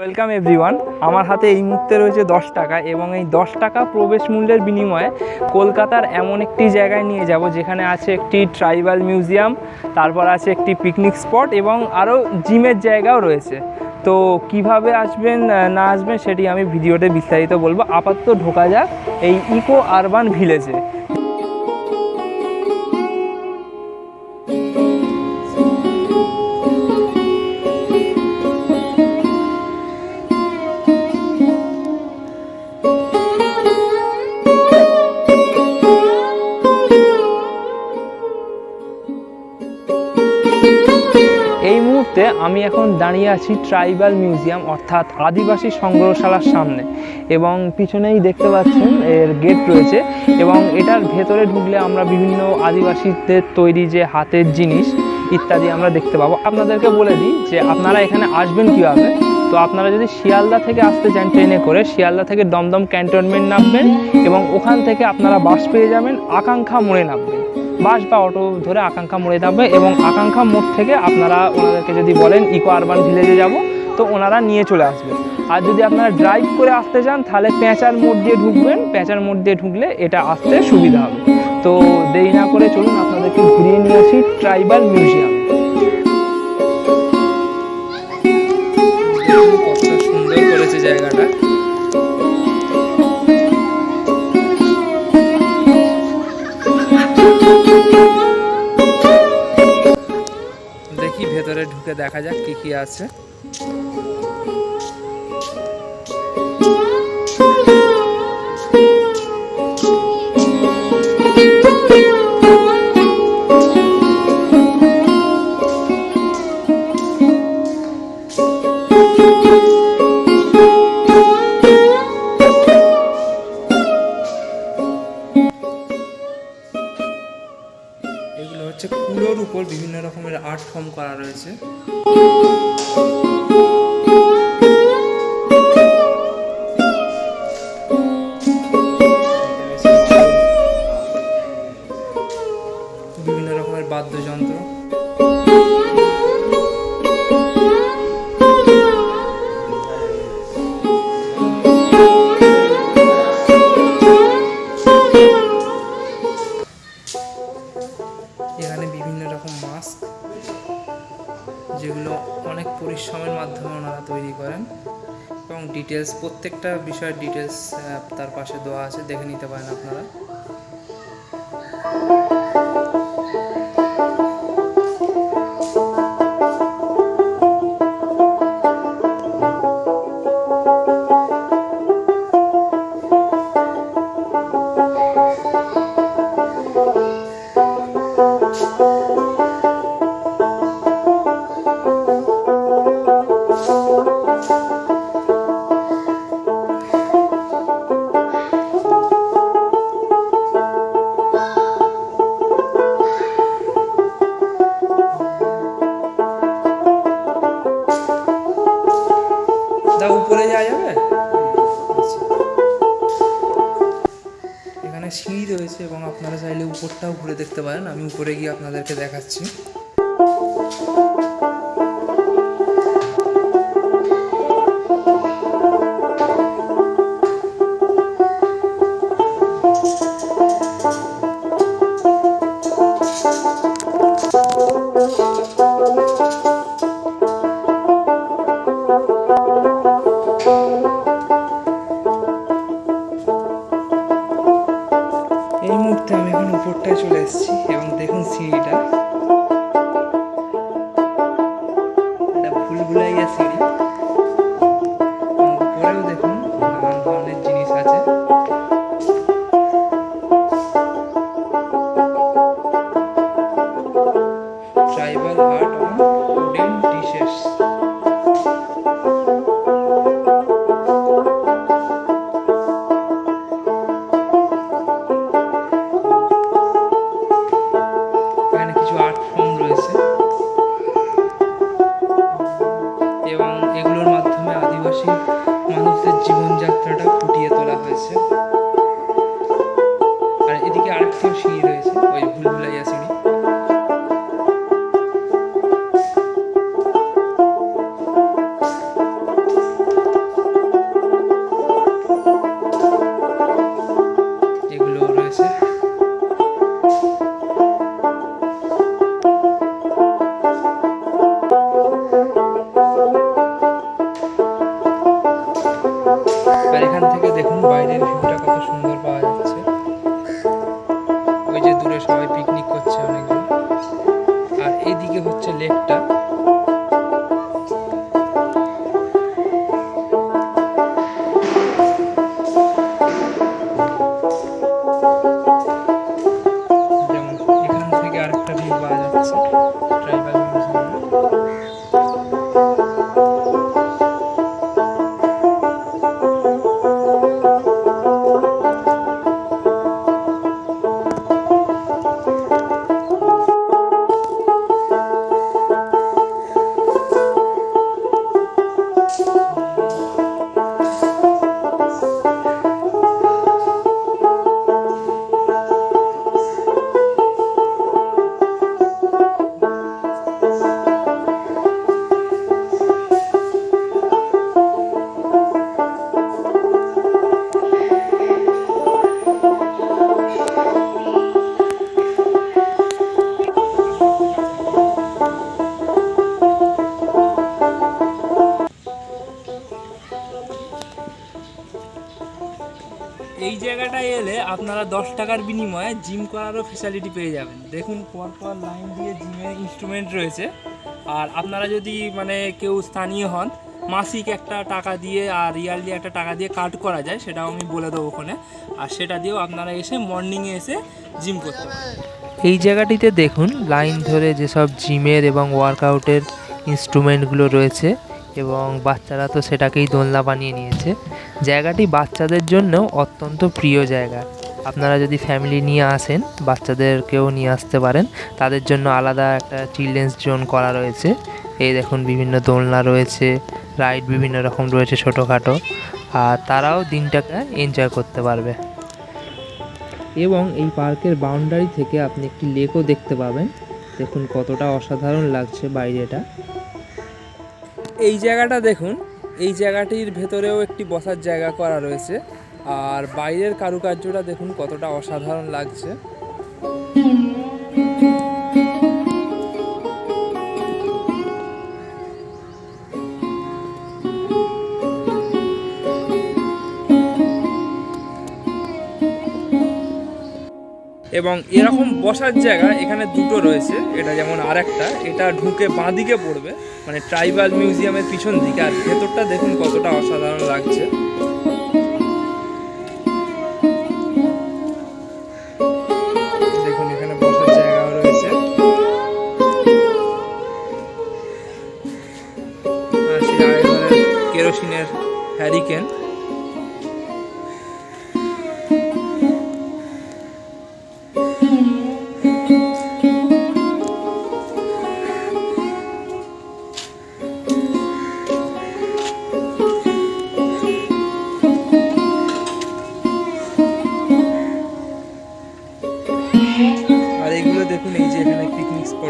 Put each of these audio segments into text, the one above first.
Welcome everyone আমার হাতে এই মুহূর্তে রয়েছে দশ টাকা এবং এই দশ টাকা প্রবেশ মূল্যের বিনিময়ে কলকাতার এমন একটি জায়গায় নিয়ে যাব যেখানে আছে একটি ট্রাইবাল মিউজিয়াম তারপর আছে একটি পিকনিক স্পট এবং আরও জিমের জায়গাও রয়েছে। তো কীভাবে আসবেন না আসবেন সেটি আমি ভিডিওতে বিস্তারিত বলব। আপাতত ঢোকা যাক এই ইকো আরবান ভিলেজে মুহূর্তে আমি এখন দাঁড়িয়ে আছি ট্রাইবাল মিউজিয়াম, অর্থাৎ আদিবাসী সংগ্রহশালার সামনে। এবং পিছনেই দেখতে পাচ্ছেন এর গেট রয়েছে এবং এটার ভেতরে ঢুকলে আমরা বিভিন্ন আদিবাসীদের তৈরি যে হাতের জিনিস ইত্যাদি আমরা দেখতে পাবো। আপনাদেরকে বলে দিই যে আপনারা এখানে আসবেন কীভাবে? তো আপনারা যদি শিয়ালদা থেকে আসতে চান ট্রেনে করে, শিয়ালদা থেকে দমদম ক্যান্টনমেন্ট নামবেন এবং ওখান থেকে আপনারা বাস পেয়ে যাবেন, আকাঙ্ক্ষা মোড়ে নামবেন। বাস বা অটো ধরে আকাঙ্ক্ষা মোড়ে যাবে এবং আকাঙ্ক্ষা মোড় থেকে আপনারা ওনাদেরকে যদি বলেন ইকো আরবান ভিলেজে যাব, তো ওনারা নিয়ে চলে আসবে। আর যদি আপনারা ড্রাইভ করে আসতে চান, তাহলে পেঁচার মোড় দিয়ে ঢুকবেন। পেঁচার মোড় দিয়ে ঢুকলে এটা আসতে সুবিধা হবে। তো দেরি না করে চলুন, আপনাদেরকে ঘুরিয়ে নিয়ে আসি ট্রাইবাল মিউজিয়াম জায়গাটা। ঢুকে দেখা যাক কি কি আছে। হচ্ছে কুলোর উপর বিভিন্ন রকমের আর্ট ফর্ম করা রয়েছে। ডিটেলস প্রত্যেকটা বিষয়ের ডিটেলস তার পাশে দেওয়া আছে দেখে নিতে পারেন আপনারা। দা উপরে যাওয়া যাবে। এখানে সিঁড়ি রয়েছে এবং আপনারা চাইলে উপরটাও ঘুরে দেখতে পারেন আমি উপরে গিয়ে আপনাদেরকে দেখাচ্ছি এদিকে আরেকটা সিঁড়ি রয়েছে। ওই ভুলভুলাইয়া সিঁড়ি। আপনারা দশ টাকার বিনিময়ে জিম করারও ফেসিলিটি পেয়ে যাবেন। দেখুন পর পর লাইন দিয়ে জিমের ইনস্ট্রুমেন্ট রয়েছে। আর আপনারা যদি মানে কেউ স্থানীয় হন, মাসিক একটা টাকা দিয়ে আর ইয়ারলি একটা টাকা দিয়ে কাট করা যায়, সেটাও আমি বলে দেবো ওখানে। আর সেটা দিয়েও আপনারা এসে মর্নিংয়ে এসে জিম করতে পারেন এই জায়গাটিতে দেখুন লাইন ধরে যেসব জিমের এবং ওয়ার্কআউটের ইনস্ট্রুমেন্টগুলো রয়েছে, এবং বাচ্চারা তো সেটাকেই দোলনা বানিয়ে নিয়েছে। জায়গাটি বাচ্চাদের জন্য অত্যন্ত প্রিয় জায়গা। আপনারা যদি ফ্যামিলি নিয়ে আসেন, বাচ্চাদেরকেও নিয়ে আসতে পারেন। তাদের জন্য আলাদা একটা চিলড্রেন্স জোন করা রয়েছে। এই দেখুন, বিভিন্ন দোলনা রয়েছে রাইড বিভিন্ন রকম রয়েছে ছোটোখাটো। আর তারাও দিনটাকে এনজয় করতে পারবে। এবং এই পার্কের বাউন্ডারি থেকে আপনি একটি লেকও দেখতে পাবেন। দেখুন, কতটা অসাধারণ লাগছে বাইরেটা। এই জায়গাটা দেখুন, এই জায়গাটির ভেতরেও একটি বসার জায়গা করা রয়েছে। আর বাইরের কারুকার্যটা দেখুন কতটা অসাধারণ লাগছে। এবং এরকম বসার জায়গা এখানে দুটো রয়েছে, এটা যেমন আরেকটা, এটা ঢুকে বাঁ দিকে পড়বে মানে ট্রাইবাল মিউজিয়ামের পিছন দিকে, আর ভেতরটা দেখুন কতটা অসাধারণ লাগছে।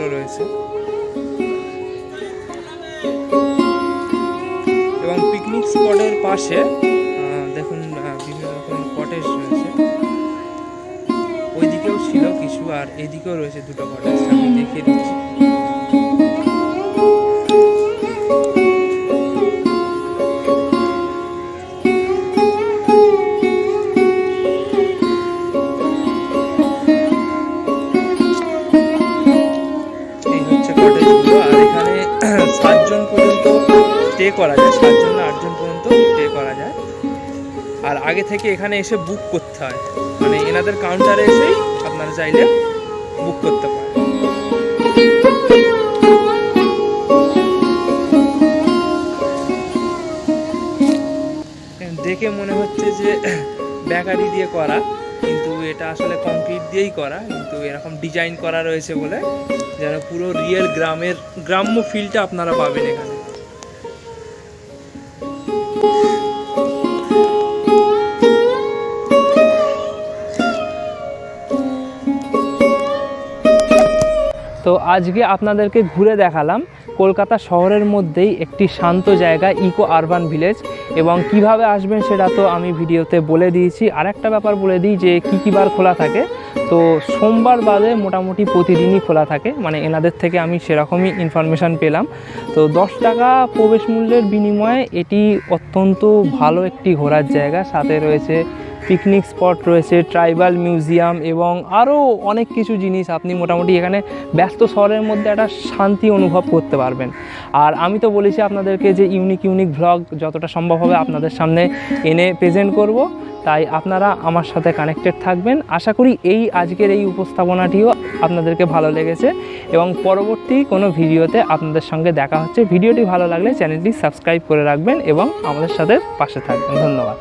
স্পটও রয়েছে। এবং পিকনিক স্পটের পাশে দেখুন বিভিন্ন রকম কটেজ রয়েছে। ওইদিকেও ছিল কিছু, আর এদিকেও রয়েছে দুটো কটেজ আমি দেখিয়ে দিচ্ছি। করা যায় সাতজন না আটজন পর্যন্ত স্টে করা যায়। আর আগে থেকে এখানে এসে বুক করতে হয়। মানে এনাদের কাউন্টারে এসেই আপনারা চাইলে বুক করতে পারেন। দেখে মনে হচ্ছে যে বেকারি দিয়ে করা, কিন্তু এটা আসলে কংক্রিট দিয়েই করা, কিন্তু এরকম ডিজাইন করা রয়েছে বলে যেন পুরো রিয়েল গ্রামের, গ্রাম্য ফিলটা আপনারা পাবেন এখানে। Bye. আজকে আপনাদেরকে ঘুরে দেখালাম কলকাতা শহরের মধ্যেই একটি শান্ত জায়গা ইকো আরবান ভিলেজ এবং কীভাবে আসবেন সেটা তো আমি ভিডিওতে বলে দিয়েছি। আর একটা ব্যাপার বলে দিই যে কী কী বার খোলা থাকে, তো সোমবার বাদে মোটামুটি প্রতিদিনই খোলা থাকে মানে এনাদের থেকে আমি সেরকমই ইনফরমেশান পেলাম। তো দশ টাকা প্রবেশ মূল্যের বিনিময়ে এটি অত্যন্ত ভালো একটি ঘোরার জায়গা। সাথে রয়েছে পিকনিক স্পট রয়েছে ট্রাইবাল মিউজিয়াম এবং আরও অনেক কিছু জিনিস আপনি মোটামুটি এখানে ব্যস্ত শহরের মধ্যে একটা শান্তি অনুভব করতে পারবেন। আর আমি তো বলেছি আপনাদেরকে যে ইউনিক ইউনিক ভ্লগ যতটা সম্ভব হবে আপনাদের সামনে এনে প্রেজেন্ট করব, তাই আপনারা আমার সাথে কানেক্টেড থাকবেন। আশা করি এই আজকের এই উপস্থাপনাটিও আপনাদেরকে ভালো লেগেছে এবং পরবর্তী কোনো ভিডিওতে আপনাদের সঙ্গে দেখা হচ্ছে। ভিডিওটি ভালো লাগলে চ্যানেলটি সাবস্ক্রাইব করে রাখবেন এবং আমাদের সাথে পাশে থাকবেন। ধন্যবাদ।